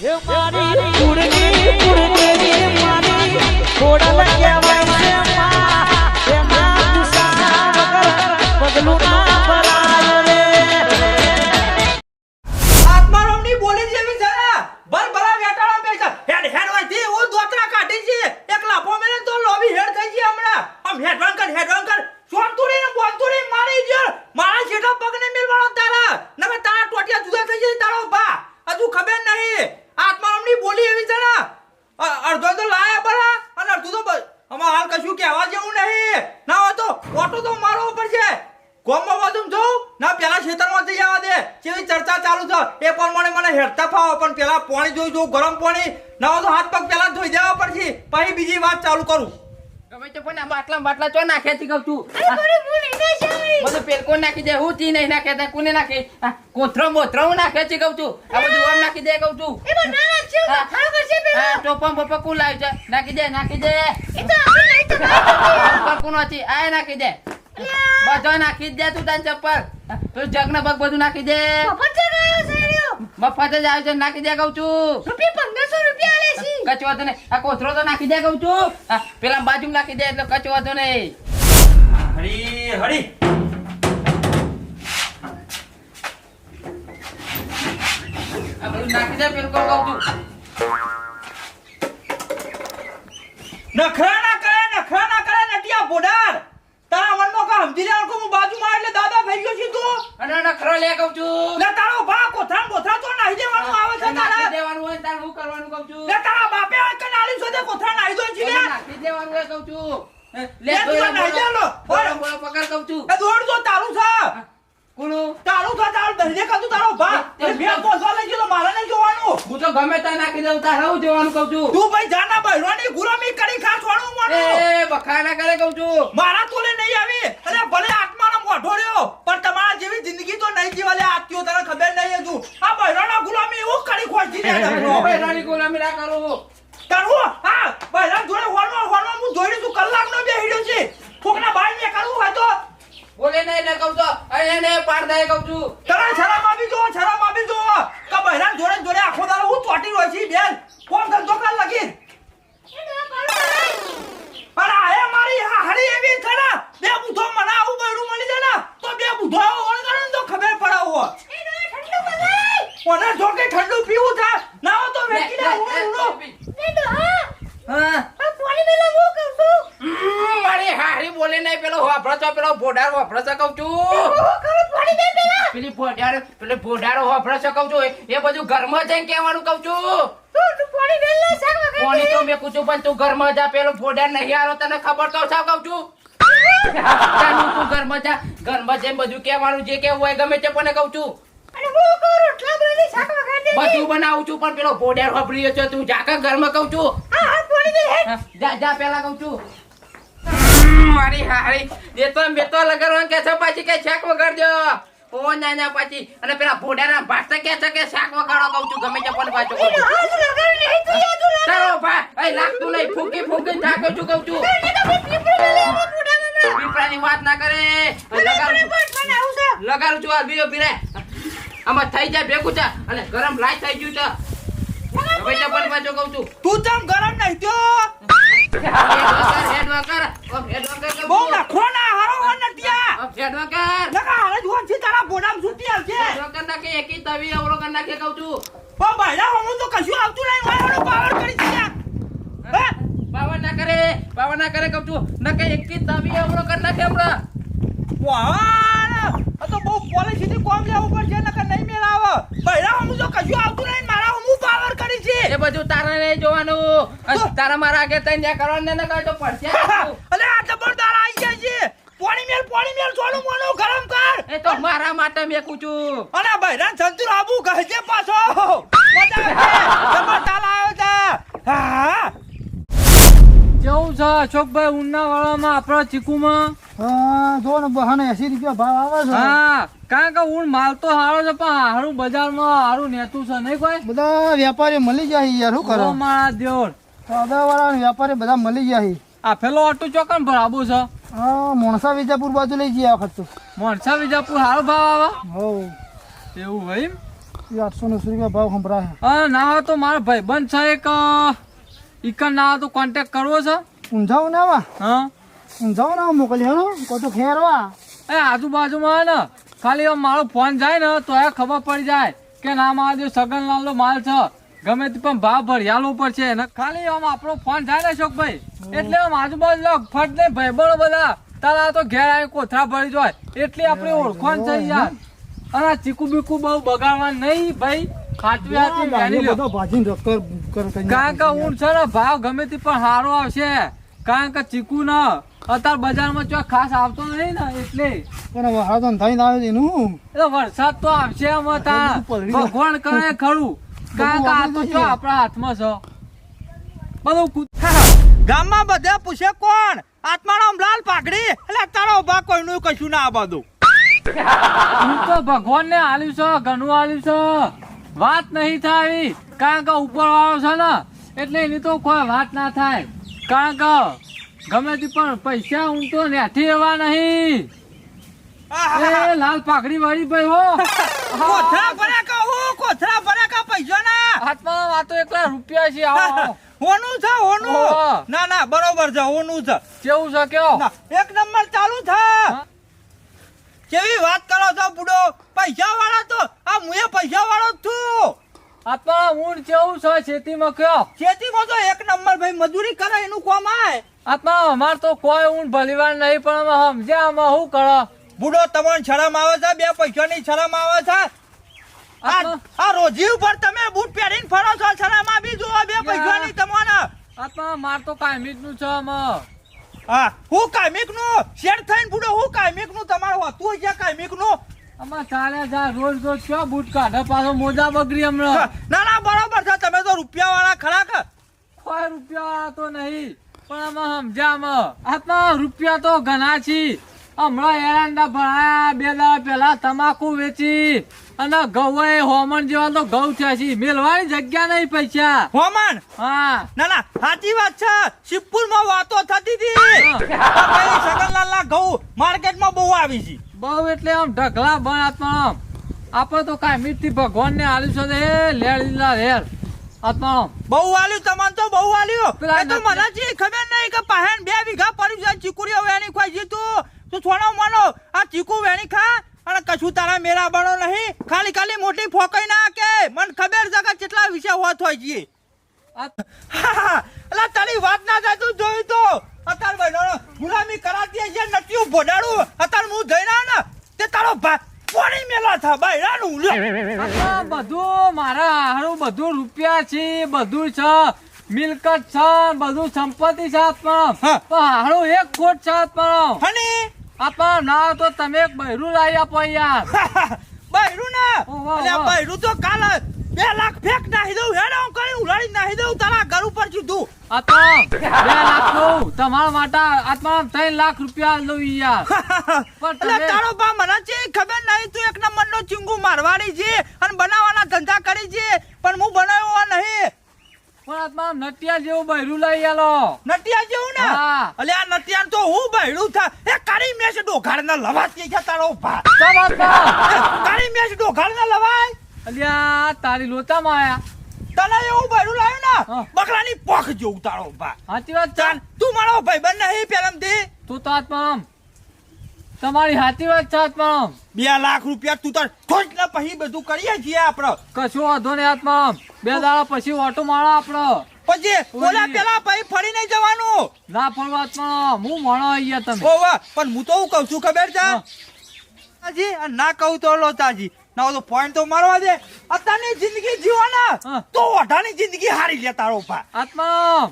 મારી કુળની પાણી ગરમ પાણી ના તો હાથ પગ પેલા ધોઈ દેવા પડશે. પછી બીજી વાત ચાલુ કરું. ગમે તે પણ આ બાટલા બાટલા ચો નાખ્યા તી કહું છું. બધું પેલકો નાખી દે? હું તી નહીં નાખે તા કોને નાખી? કોથરો મોથરો હું નાખ્યા છી કહું છું. આ બધું ઓમ નાખી દે કહું છું. હા. ટોપા કુલ આવ્યું લાવ્યું છે? નાખી દે નાખી દે. કોણ હતી? આ નાખી દે. બધો નાખી દે તું તાન ચપ્પલ. તું જગના પગ બધું નાખી દે. મફત જ આવે છે નાખી દે કહું છું. કચવા તો નહીં આ કોથરો તો નાખી દે કહું છું. પેલા બાજુ નાખી દે એટલે કચવા તો નહીં હરી હરી. આ બધું નાખી દે પેલું કહું છું. નખરા ના કરે નખરા ના કરે નટિયા બોડાર તારા મનમાં કા સમજી લેવાનું કે હું બાજુમાં એટલે દાદા થઈ ગયો છું તું. અને નખરો લે કહું છું. લે તારો ભા કોથરા ને તો નાહી દેવાનું આવે છે તારા. દેવાનું હોય તારે કરવાનું કહું છું? લે તારા બાપે આ કે નાલી સોદે નાહી દો છે લે નાખી દેવાનું હોય કહું છું. લે લે તું નાહી દે લો. બોલો બોલો પકડ કહું છું. એ દોડ તો તારું છે. કોનું તારું છે તારું દહજે કાતું તારો ભા તે- એ લઈ ગયો તો મારે નહીં જોવાનું. હું તો ગમે ત્યાં નાખી દઉં તારે હું જોવાનું કહું છું? તું ભાઈ જાના બહેરોની ગુલામી કરી ખા છોડું એ કરે કહું છું. મારા તોલે નહીં આવી. અરે ભલે આત્માનો મોઢો રહ્યો પણ તમારા જેવી જિંદગી તો નહીં જીવાલે આત્યો તને ખબર નહીં હજુ. આ બહેરોના ગુલામી એવું કરી ખોજી દે હું બહેરાની ગુલામી ના કરું તારું હા બહેરા જોડે હોલમાં હોલમાં હું જોઈ છું કલાકનો બેહી છે. કોકના ભાઈ ને કરવું હોય તો. બોલે નહીં એટલે કહું તો. એને પાડ કહું છું. તને શરમ આપી જો શરમ આપી જો કે બહેરા જોડે જોડે આખો દાડો હું ચોટી રહ્યો છી બેન. કોમ ધંધો કર લગી પણ આ મારી હારી એવી છે ને બે બુધો મને આવું બૈરું મળી જાય ને તો બે બુધો ને તો ખબર પડે હો મને જો કે ઠંડુ પીવું છે ના હોય તો વેચી દે હા. મારી હારી બોલે નહીં પેલો વાપરો છો પેલો ભોડાર વાપરો છો કહું છું. પેલી ભોડાર પેલી ભોડારો વાપરો છો કહું છું એ- બધું ઘરમાં જઈને કહેવાનું કહું છું. કોની તો મેં પૂછ્યું પણ તું ઘરમાં જા પેલો ભોડાર નહીં આવ્યો તને ખબર તો છે કહું છું. તું ઘરમાં જા ઘરમાં જઈને બધું કહેવાનું જે કેવું હોય ગમે તે પણ કહું છું. બધું બનાવું છું પણ પેલો ભોડાર વાપરી છે તું જા કે ઘરમાં કહું છું. જા જા પેલા કહું છું. મારી હારી. એ તો મેં તો લગાડવાનું કે છે પાછી કે શાક વગાડજો. ઓ ના ના પાછી. અને પેલા ભોડાના ભાષા કે છે કે શાક વગાડો કહું છું ગમે તે પણ પાછો કહું છું. એ લાગતું નહીં ફૂકી ફૂકી થાક્યો છું કહું છું. પીપળાની વાત ના કરે. લગાડું છું. આ બીજો પીરે. આમાં થઈ જાય ભેગું છે. અને ગરમ લાઈ થઈ ગયું છે. ગમે તે પણ પાછો કહું છું. તું ગરમ નહીં થયો હેડ વગર હેડ વગર બહુ ના વગર નકા હાલે જ હોન છે તારા બોડામ છૂટી આવશે હેડ વગર નાખે એકી તવી અવળો કર નાખે કહું છું. પણ બહેરા હોમું તો કશું આવતું નહીં મારો પાવર કરી દીધા હે? પાવર ના કરે પાવર ના કરે કહું છું. નાખે એકી તવી અવળો કર નાખે હમણાં. વાહ આ તો બહુ પોલિસીથી કોમ લેવું પડશે નકર નહીં મેળ આવે બહેરા હોમું તો કશું આવતું નહીં મારા હોમું પાવર કરી છે. એ બધું તારે નહીં જોવાનું. તારા મારા આગળ તઈ ત્યાં કરવાનું ને તો પડશે અલે આ જબરદાર આવી જાય છે. પોણી મેલ પાણી મેલ સોનું મોનું ગરમ કર. એ તો મારા માટે મેકું છું. અને બહેરા સંતુર આબુ કહેજે પાછો. જબરતાલ આવ્યો છે. હા. કેવું છે અશોકભાઈ ઉનાવાળામાં આપણા ચીકુમાં? હા જો ને બહાને એસી રૂપિયા ભાવ આવે છે. હા કારણ કે ઊન માલ તો સારો છે પણ હારું બજારમાં હારું નેતું છે નહીં કોઈ? બધા વેપારી મળી જાય યાર શું કરો? ઓ મારા દેવર. વાળા વેપારી બધા મળી જાય. આ પેલો ઓટો ચોકન ભરાબુ છે. હા મોણસા વિજાપુર બાજુ લઈ જઈએ આ વખત તો. મોણસા વિજાપુર હારો ભાવ આવા? હો. એવું હોય એમ? એ આઠસો નવસો રૂપિયા ભાવ સંભળાય. હા ના હોય તો મારો ભાઈબંધ છે એક ઈકન ના હોય તો કોન્ટેક કરવો છે. ઊંઝાવું ના આવા? હા? ઊંઝાવું ના મોકલી હેલો કોતો ખેરવા. એ આજુબાજુમાં ને ખાલી મારો ફોન જાય ને તો એ ખબર પડી જાય કે ના મારા જે સગનલાલનો માલ છે. ગમે તે પણ ભાવ ભરિયાલ ઉપર છે. ને ખાલી આમ આપણો ફોન થાય ને અશોકભાઈ. એટલે આમ આજુબાજુ લો ફટ ને ભાઈબંધો બધા. તારા તો ઘેર આવી કોથરા ભરી જાય. એટલી આપણી ઓળખાણ થઈ યાર. અને આ ચીકુ બીકુ બહુ બગાડવા નહીં ભાઈ. ખાતવી હાથી વેણી લ્યો. કારણ કે હું છે ને ભાવ ગમે તે પણ સારો આવશે. કારણ કે ચીકુ ના અત્યારે બજારમાં ચોક ખાસ આવતો નહીં ને એટલે. પણ વરસાદ હાથ અંધાઈને આવે એનું. એટલે વરસાદ તો આવશે ભગવાન કરે ખરું. કારણ કે આ તો જો આપણા હાથમાં છો. બધું ગામમાં બધા પૂછે કોણ? આત્માનો લાલ પાઘડી? એટલે તારો ઊભા કોઈનું કશું ના બધું. હું તો ભગવાન ને આલ્યું છે ઘણું આલ્યું છે. વાત નહીં થાય કારણ કે ઉપર વાળો છે ને એટલે એની તો કોઈ વાત ના થાય. કારણ કે ગમે તે પણ પૈસા હું તો નેઠી એવા નહીં. લાલ પાઘડી વાળી ભાઈ હું કોથળા ભર્યા કા પૈસા ના હાથમાં આ તો એકલા રૂપિયા છે આવો ઓનું છે ઓનું ના ના બરોબર છે ઓનું છે. કેવું છે કયો ના, એક નંબર ચાલુ છે. કેવી વાત કરો છો બુડો? પૈસા વાળા તો આ મુએ પૈસા વાળો છું. આપા ઊંટ કેવું છે ખેતીમાં કયો? ખેતીમાં તો એક નંબર ભાઈ મજૂરી કરે એનું કોમ આય. આપા અમાર તો કોઈ હું ભલીવાર નહીં પણ અમે સમજ્યા અમે શું કરો? બુડો તમને શરમ આવે છે બે પૈસાની શરમ આવે છે? આ આ રોજી ઉપર તમે બૂટ પહેરીને ફરો છો શરમ બી જોવા બે પૈસાની તમને આપણા માર તો કાયમિકનું છે મ હા હું કાયમિકનું શેર થઈને બુડો હું કાયમિકનું તમારું હોતું છે કાયમિકનું અમે ચાલે જા રોજ રોજ કયો બૂટ કાઢે? પાછો મોજા બગડી હમણાં. ના ના બરોબર છે તમે તો રૂપિયા વાળા ખરા કે કોઈ રૂપિયા તો નહીં પણ આમાં સમજ્યા આપણા રૂપિયા તો ઘણા છે. હમણાં એરંડા ભણાયા બે દાડા પહેલા તમાકુ વેચી અને ઘઉં હોમણ જેવા તો ઘઉં થયા છે. મેલવાની જગ્યા નહીં પૈસા. હોમણ? હા. ના ના સાચી વાત છે. શિવપુરમાં વાતો થતી હતી. સગનલાલ ના ઘઉં માર્કેટમાં બહુ આવી છે. બહુ એટલે આમ ઢગલા બન આત્મા આમ આપણે તો કાંઈ મીઠી ભગવાન ને આલ્યું છે લેર લીલા લેર આત્મા બહુ વાલ્યું તમને તો બહુ આલ્યું. તો મને ખબર નહીં કે પહેન બે વીઘા પડ્યું છે ચીકુરી હવે એની ખવાઈ જીતું. તું છોડો માનો આ ચીકુ વેણી ખા અને કશું તારા મેરા બનો નહીં. ખાલી ખાલી મોટી ફોકાઈ ના કે મને ખબર છે કે કેટલા વિશે હોત હોય છે તારી વાત ના થાય તું જોયું તો. અત્યારે ભાઈ ગુલામી કરાતી છે નટિયું ભોડાડું. અત્યારે હું જઈ આવ્યો ને તે તારો ભાઈ પોણી મેલા થા બૈરાનું આ બધું મારા હારું બધું રૂપિયા છે બધું છે મિલકત છે બધું સંપત્તિ છે પણ હારું એક ખોટ છે આત્મા હની ના તો તમે બૈરું લાવી આપો યાર બૈરું ના? ઓહ, વાહ, અલ્યા વાહ. બૈરું તો કાલ બે લાખ ફેંક નાખી દઉં હેડો હું ઉલાડી નાખી દઉં તારા ઘર ઉપર સીધું બે લાખ તમારા માટે આત્મા ત્રણ લાખ રૂપિયા લઉં યાર. એટલે તારો બા મને છે ખબર નહીં તું એક નંબર નો ચીંગુ મારવાની છે અને બનાવવાના ધંધા કરી છે. પણ હું પણ આત્મા નટિયા જેવું બૈરું લઈ આલો. નટિયા જેવું ને? હા. અલ્યા નટિયા તો હું બૈડું થા? એ કાળી મેચ ડોઘાડ ના લવાત કે તારો ભા કાળી મેચ ડોઘાડ ના લવાય અલ્યા તારી લોચામાં આયા. તને એવું બૈડું લાવ્યું ને? બકરાની પોખ જેવું તારો ભા સાચી વાત તું મારો ભાઈ બંધ નહીં પેલમથી. તું તો આત્મા તમારી સાચી વાત છે આત્મા બે લાખ રૂપિયા તું તાર ઠોચ ને પછી બધું કરીએ છીએ આપણે. કશું વાંધો નહીં આત્મામ બે દાડા પછી ઓટો મારો આપણો પછી ઓલા પેલા પછી ફરી નહીં જવાનું. ના ફરવા આત્મા હું મળો અહીંયા તમે. ઓવા પણ હું તો હું કહું છું ખબર છે? અને ના કહું તો લો તાજી. ના તો પોઈન્ટ તો મારવા દે. અત્યારની જિંદગી જીવો ને હા. તો ઓઢાની જિંદગી હારી લે તારો ભા આત્મા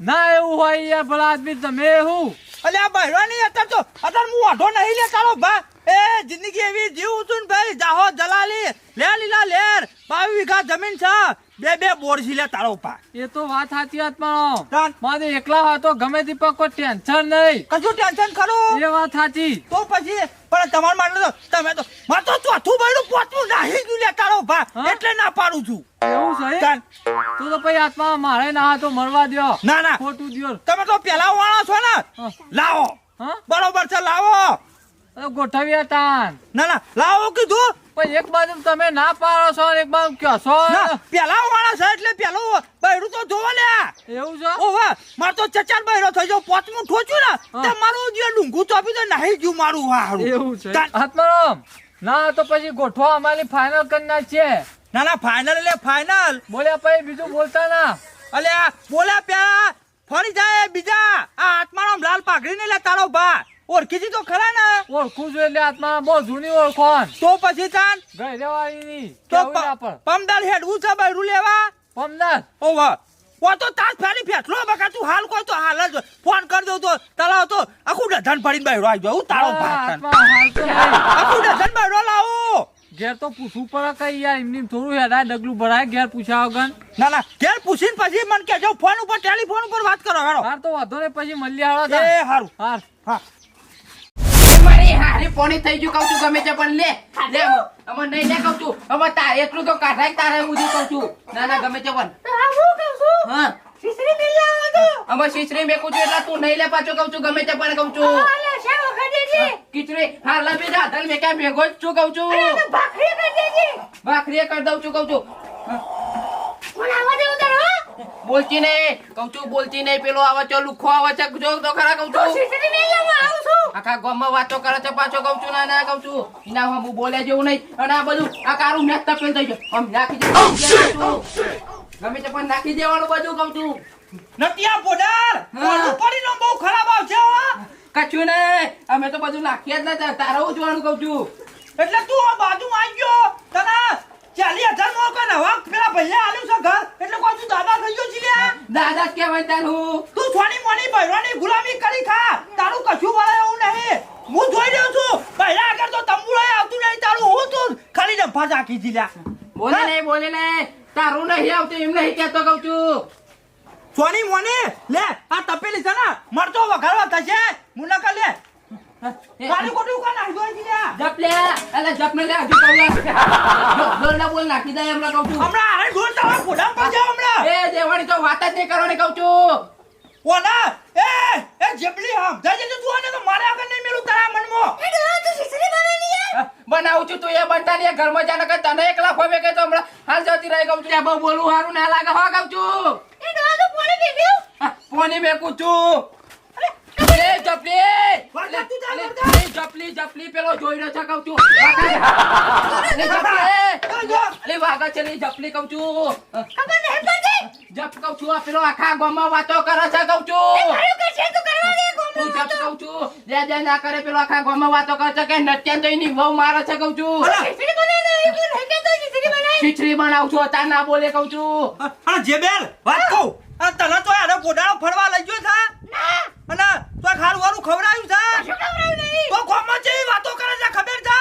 ના એવું હોય યાર ભલા આદમી તમે હું? અલે આ બહેરાની અત્યારે તો? અત્યારે હું વાંધો નહીં લે તારો ભા. એ જિંદગી એવી જીવું છું ને ભાઈ. જાહો જલાલી લે લીલા લેર. બાવી વીઘા જમીન છે. બે બે બોર છે લે તારો પા એ તો વાત સાચી વાત પણ મારે એકલા હોય તો ગમે તે પણ કોઈ ટેન્શન નહીં. કશું ટેન્શન ખરું? એ વાત સાચી. તો પછી પણ તમારા માટે તો તમે તો મારે તો ચોથું બહેરું પોતું નાહી ગયું લે તારો ભા. એટલે ના પાડું છું. તું આત્મા મારે ના તો મરવા દો ના ના. ખોટું દો તમે તો પેલા વાળા છો ને. લાવો. બરોબર છે લાવો. ગોઠવ્યા તાન. ના ના. લાવો કીધું. પણ એક બાજુ તમે ના પાડો છો એક બાજુ કહો છો. પેલા વાળા છે એટલે પેલું બૈરું તો જોવો લે એવું છે? ઓહો માર તો ચચાર બૈરો થઈ ગયો. પોચમું ઠોચ્યું ને તે મારું જે ડુંગું ચોપી તો નાહી ગયું મારું હારું. એવું છે. આત્મારામ ના તો પછી ગોઠવા અમારી ફાઇનલ કરી નાખીએ. ના ના ફાઇનલ એટલે ફાઇનલ બોલ્યા પછી બીજું બોલતા ના. અલ્યા બોલ્યા પ્યા ફરી જાય બીજા. આ આત્માનો લાલ પાઘડી ને લે તારો ભા ઓળખીજી તો ખરા ને? ઓળખું છું એટલે આત્મા બહુ જૂની ઓળખોન તો પછી ચાન ગઈરેવાળીની તો કેવું ના પ- હેડ પમદાર હેડવું છે ભાઈ લેવા? પમદાર. ઓવા ઓ તો તાસ ફેરી ફેટલો બકા તું હાલ કોઈ તો હાલ. જ. ફોન કરી દઉં તો તારા તો આખું ડઝન ફરીને બૈરો આવી હું તારો ભાઈ આખું ડધન બૈરો લાવો ઘેર તો પૂછવું પડે કઈ યાર એમની થોડું હેડા ડગલું ભરાય ઘેર પૂછ્યા વગર. ના ના ઘેર પૂછીને પછી મને કહેજો ફોન ઉપર ટેલિફોન ઉપર વાત કરો હેડો. હાર તો વાંધો ને પછી મળી આવો એ હારું. હાર. હા. હારી પોણી થઈ ગયું કહું છું ગમે તે પણ લે. લે અમે નહીં લે કહું છું. અમે તારે એટલું તો કાઢાય તારે હું કહું છું. ના ના ગમે તે પણ. હા અમે શીશરી મેકું છું એટલે તું નહીં લે પાછું કહું છું ગમે તે પણ કહું છું. ખીચડી હા લા બેટા ધલ મેં ક્યાં ભેગો જ છું. કહું છું ભાખરી કરી દઉં છું કહું છું. બોલતી નહીં કહું છું બોલતી નહીં પેલો આવે છે લુખો આવે છે જો તો ખરા કહું છું. આખા ગામમાં વાતો કરે છે પાછો કહું છું ના ના કહું છું. એના હું બોલે જેવું નહીં અને આ બધું આ કારું મેચ તપેલ થઈ ગયો. આમ નાખી દેવાનું ગમે તે પણ નાખી દેવાનું બધું કહું છું. નતિયા પોડાર પડી નો બહુ ખરાબ આવશે હો. કચ્છું નહીં. અમે તો બધું નાખીએ જ નથી તારા હું જોવાનું કઉ છું. એટલે તું આ બાજુમાં આવી ગયો. તને ચાલી હજાર નો કોઈ નવા પેલા ભૈયા આલ્યું છે ઘર. એટલે કોઈ તું દાદા થઈ ગયો છે લ્યા? દાદા કહેવાય તારું તું છોની મોની બૈરાની ગુલામી કરી ખા. તારું કશું વળે એવું નહીં. હું જોઈ રહ્યો છું. પહેલા આગળ તો તંબુરાય આવતું નહીં. તારું હું તું ખાલી ડંફા ઝાકી જી લ્યા. બોલે નહીં બોલે નહીં. તારું નહીં આવતું એમ નહીં કહેતો કહું છું. સોની મોની? લે આ તપેલી છે ને મરતો વઘારવા થશે. મુનાકા લે. કાલી કોટી કા નાખી દો જી જપ લે. એટલે જપ ને લે હજુ કહું લે બોલ નાખી દે એમ કહું છું. હમણાં આરે ઢોલ તારા ફોડા પર જાવ હમણાં. એ દેવાણી તો વાત જ નહીં કરવાની કહું છું. ઓના એ એ જબલી હમ જાજે તું આને તો મારે આગળ નહીં મેલું તારા મનમાં. બનાવું છું તું એ બનતા ને ઘરમાં જાને કે તને એકલા ખોબે કે તો હમણાં હાલ જતી રહી કહું છું. બોલું બહુ સારું ના લાગે હો કહું છું. પોની મેકું છું. જપલી જપલી પેલો જોઈ રહ્યો કહું છું. અલે વાગા છે જપલી કહું છું. જપ કહું છું પેલો આખા ગામમાં વાતો કરે છે કહું છું. જપ કહું છું. જે જે ના કરે પેલો આખા ગામમાં વાતો કરે છે કે નત્યા તો એની વહુ મારે છે કહું છું. ખીચડી બનાવું છું તાર ના બોલે કહું છું. જેબેલ વાત કહું. અને તને તો આને પોડાળો ફરવા લઈ ગયો છે? અને તો ખારું વારું ખવડાયું છે? તો જેવી વાતો કરે છે ખબર છે?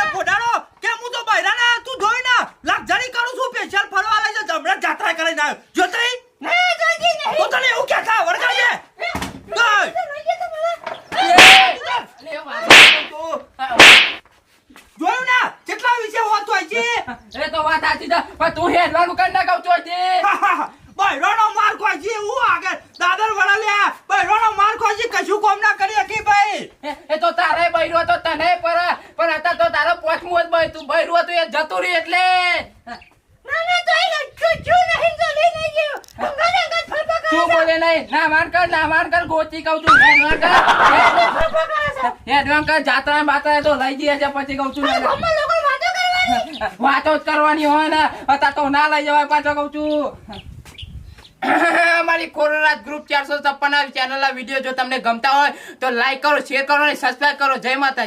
એ પોડાળો કે હું તો બૈરાના તું જોઈ ના લક્ઝરી કરું છું સ્પેશિયલ ફરવા લઈ જાય જમણા જાત્રા કરીને આવ્યો. તઈ? તો તને એવું કે લે, વાગા જોયું ને? કેટલા વિશે વાત હોય છે એ તો વાત સાચી છે. પણ તું હેડવાનું કર ના છો છું. બૈરોનો માર ખોજી છે હું આગળ દાદર વડા લે બૈરોનો માર ખોજી છે કશું કોમ ના કરી હકી ભાઈ? એ- એ તો તારે બૈરું તો તને પર પણ હતા તો તારો પોચમું જ બૈ- તું બૈરું તો એ જતું રહ્યું એટલે. તું બોલે નહીં. ના માન કર ના માન કર ગોતી કહું છું. કર. હેડવાન કર જાત્રા બાત્રા તો લઈ જઈએ છે પછી કહું છું વાતો જ કરવાની હોય ને. અત્યારે તો ના લઈ જવાય પાછો કઉ છું. અમારી કોરોના ગ્રુપ ચારસો છપ્પન ચેનલ ના વીડિયો જો તમને ગમતા હોય તો લાઈક કરો શેર કરો અને સબસ્ક્રાઈબ કરો. જય માતાજી.